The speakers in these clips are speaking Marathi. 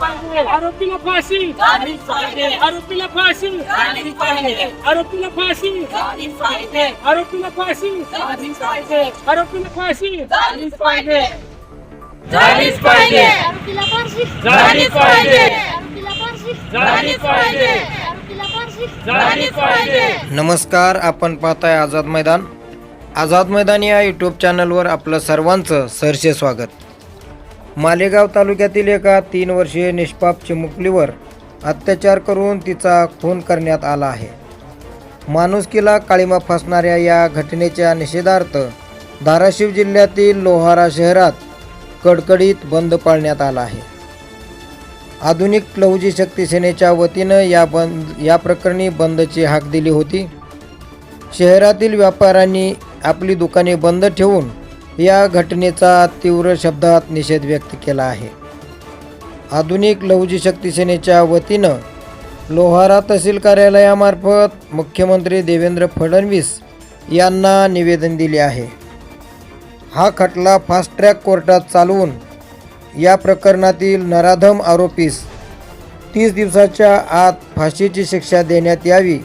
आरोपीला फाशी. आरोपीला फाशी. आरोपीला फाशी. आरोपीला फाशी. आरोपीला फाशी. झालीच पाहिजे. झालीच पाहिजे. झालीच झालीच नमस्कार आपण पाहताय आझाद मैदान. आझाद मैदान या यूट्यूब चॅनलवर आपलं सर्वांचं सहर्षे स्वागत. मालेगाव तालुक्यातील एका तीन वर्षीय निष्पाप चिमुकलीवर अत्याचार करून तिचा खून करण्यात आला आहे. माणुसकीला काळीमा फासणाऱ्या या घटनेच्या निषेधार्थ धाराशिव जिल्ह्यातील लोहारा शहरात कडकडीत बंद पाळण्यात आला आहे. आधुनिक लहुजी शक्ती सेनेच्या वतीनं या बंद या प्रकरणी बंदची हाक दिली होती. शहरातील व्यापाऱ्यांनी आपली दुकाने बंद ठेवून या घटनेचा तीव्र शब्दात निषेध व्यक्त केला आहे. आधुनिक लहुजी शक्ती सेनेच्या वतीनं लोहारा तहसील कार्यालयामार्फत मुख्यमंत्री देवेंद्र फडणवीस यांना निवेदन दिले आहे. हा खटला फास्ट ट्रॅक कोर्टात चालवून या प्रकरणातील नराधम आरोपीस तीस दिवसाच्या आत फाशीची शिक्षा देण्यात यावी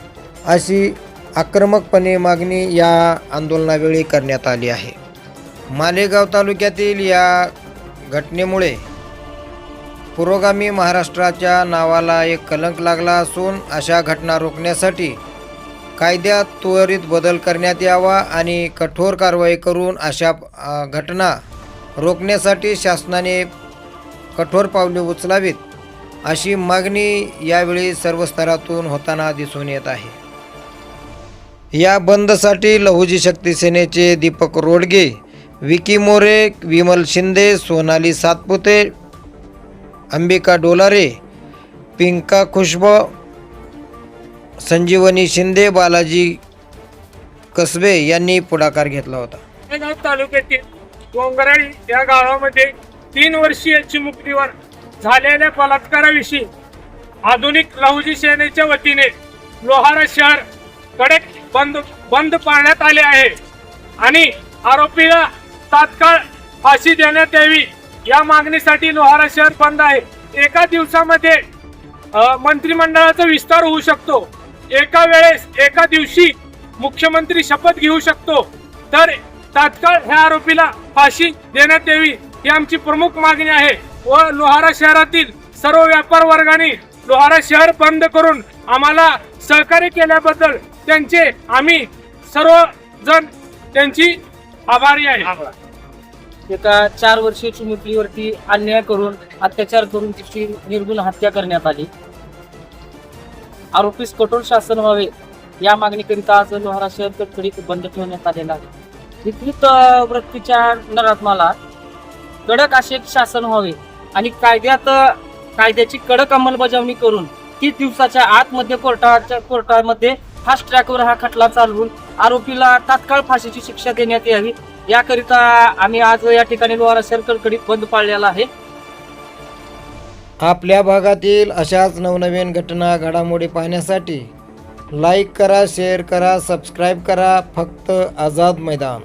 अशी आक्रमकपणे मागणी या आंदोलनावेळी करण्यात आली आहे. मालेगाव तालुक्यातील या घटनेमुळे पुरोगामी महाराष्ट्राच्या नावाला एक कलंक लागला असून अशा घटना रोखण्यासाठी कायद्यात त्वरित बदल करण्यात यावा आणि कठोर कारवाई करून अशा घटना रोखण्यासाठी शासनाने कठोर पावले उचलावीत अशी मागणी यावेळी सर्व स्तरातून होताना दिसून येत आहे. या बंदसाठी लहुजी शक्ती सेनेचे दीपक रोडगे विकी मोरे विमल शिंदे सोनाली सातपुते अंबिका डोलारे पिंका खुशब संजीवनी शिंदे बालाजी कसबे यांनी पुढाकार घेतला होता. तालुक्यातील डोंगराळी या गावामध्ये तीन वर्षीय चिमुकलीवर झालेल्या बलात्काराविषयी आधुनिक लहुजी सेनेच्या वतीने लोहारा शहर कडक बंद बंद पाळण्यात आले आहे. आणि आरोपीला तात्काळ फाशी देण्यात यावी. या मागणीसाठी लोहारा शहर बंद आहे. एका दिवसामध्ये मंत्रिमंडळाचा विस्तार होऊ शकतो. एका वेळेस एका दिवशी मुख्यमंत्री शपथ घेऊ शकतो. तर तात्काळ ह्या आरोपीला फाशी देण्यात यावी ही आमची प्रमुख मागणी आहे. व लोहारा शहरातील सर्व व्यापार वर्गाने लोहारा शहर बंद करून आम्हाला सहकार्य केल्याबद्दल त्यांचे आम्ही सर्व जण त्यांची आभारी आहे. एका चार वर्षीय चिमुकलीवरती अन्याय करून अत्याचार करून तिची निर्गुण हत्या करण्यात आली. आरोपीस कठोर शासन व्हावे या मागणीकरिता आज लोहारा शहर कडकडीत बंद ठेवण्यात आलेला आहे. विकृत वृत्तीच्या नरात्माला कडक असे शासन व्हावे आणि कायद्यात कायद्याची कडक अंमलबजावणी करून तीस दिवसाच्या आतमध्ये कोर्टाच्या कोर्टामध्ये फास्ट ट्रॅकवर हा खटला चालवून आरोपीला तात्काळ फाशीची शिक्षा देण्यात यावी. याकरिता आम्ही आज या ठिकाणी लोहारा सर्कल कडीत बंद पाळलेला आहे. आपल्या भागातील अशाच नवनवीन घटना घडामोडी पाहण्यासाठी लाईक करा शेअर करा सबस्क्राईब करा. फक्त आझाद मैदान.